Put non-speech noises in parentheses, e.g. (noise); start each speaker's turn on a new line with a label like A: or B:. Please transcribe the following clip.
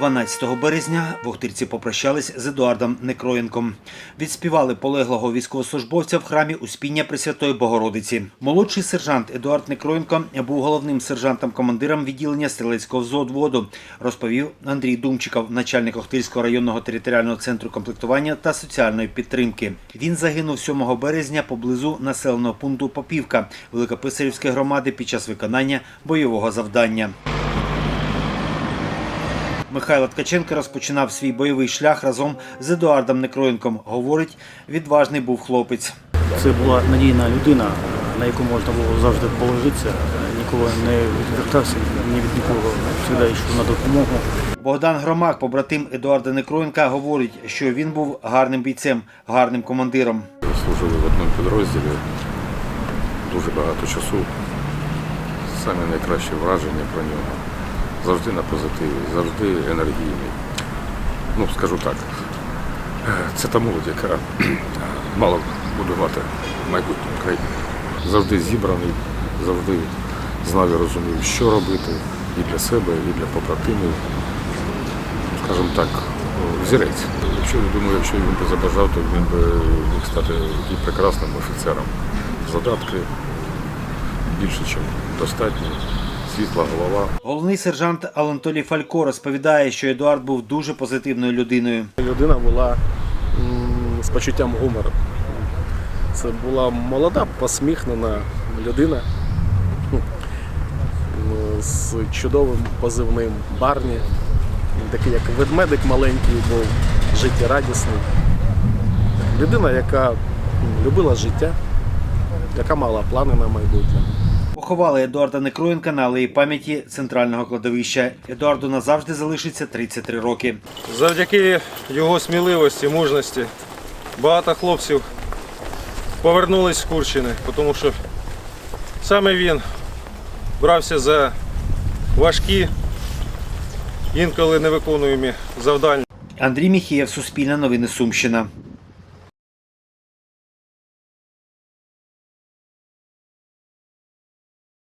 A: 12 березня в попрощались з Едуардом Некроєнком. Відспівали полеглого військовослужбовця в храмі Успіння Пресвятої Богородиці. Молодший сержант Едуард Некроєнко був головним сержантом-командиром відділення стрілецького взводу, розповів Андрій Думчиков, начальник Охтирського районного територіального центру комплектування та соціальної підтримки. Він загинув 7 березня поблизу населеного пункту Попівка Великописарівської громади під час виконання бойового завдання. Михайло Ткаченко розпочинав свій бойовий шлях разом з Едуардом Некроєнком. Говорить, відважний був хлопець.
B: Це була надійна людина, на яку можна було завжди положитися. Ніколи не відвертався ні від нікого. Завжди йшов на допомогу.
A: Богдан Громак, побратим Едуарда Некроєнка, говорить, що він був гарним бійцем, гарним командиром.
C: служили в одному підрозділі дуже багато часу. Самі найкращі враження про нього. Завжди на позитиві, завжди енергійний. Ну, скажу так, це та молодь, яка (clears throat) мала будувати майбутнє України. Завжди зібраний, завжди знав і розумів, що робити і для себе, і для побратимів. Скажімо так, взірець. Якщо я думаю, якщо він би забажав, то він би міг стати і прекрасним офіцером. Задатки більше, ніж достатні, світла голова.
A: Головний сержант Алантолій Фалько розповідає, що Едуард був дуже позитивною людиною.
D: Людина була з почуттям гумору. Це була молода, посміхнена людина з чудовим позивним Барні. Він такий, як ведмедик маленький був, життєрадісний. Людина, яка любила життя, яка мала плани на майбутнє.
A: Поховали Едуарда Некроєнка на алеї пам'яті центрального кладовища. Едуарду назавжди залишиться 33 роки.
E: Завдяки його сміливості, мужності багато хлопців повернулись з Курщини, тому що саме він брався за важкі, інколи невиконуємі завдання.
A: Андрій Міхієв, Суспільне новини Сумщина.